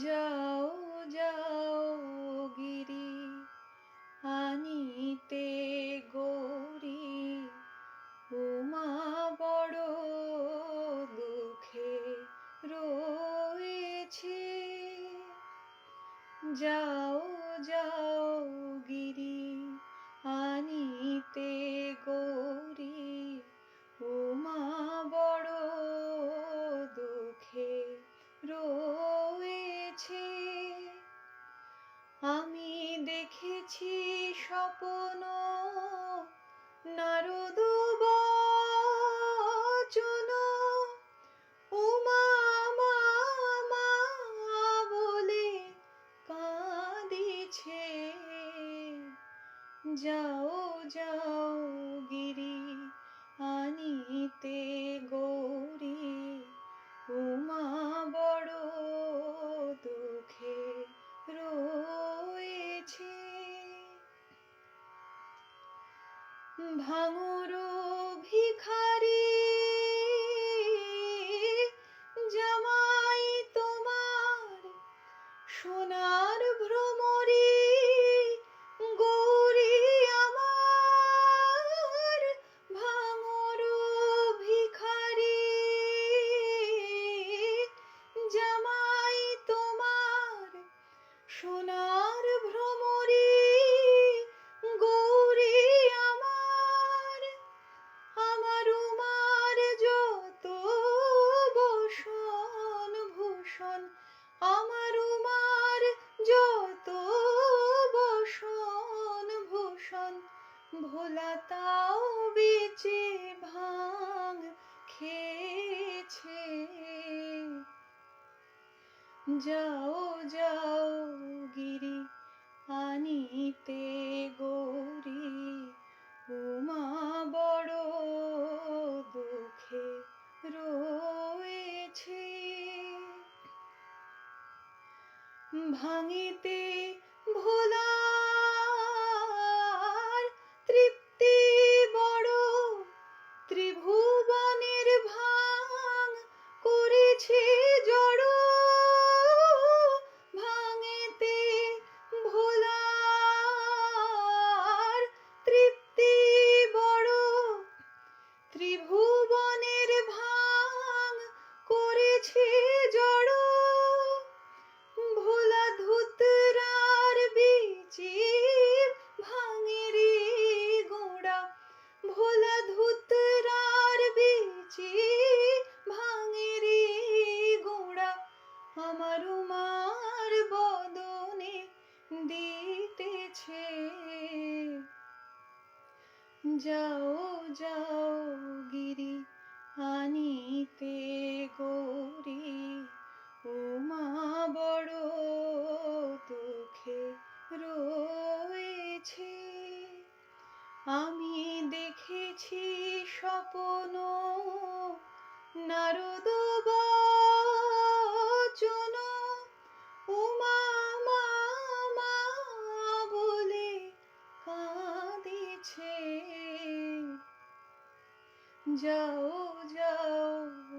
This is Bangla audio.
जाओ जाओ আপন নারদ বচন উমা মা বলে কাঁদিছে। যাও যাও গিরি আনিতে। 방으로 পাতাও বেচে ভাঙ খেয়েছে। যাও যাও গিরি আনিতে গৌরী, উমা বড় দুঃখে রয়েছে। ভাঙিতে ভোলা হয়েছে। আমি দেখেছি স্বপ্ন নারদ বচন উমা মামা বলে কাঁদেছে। যাও যাও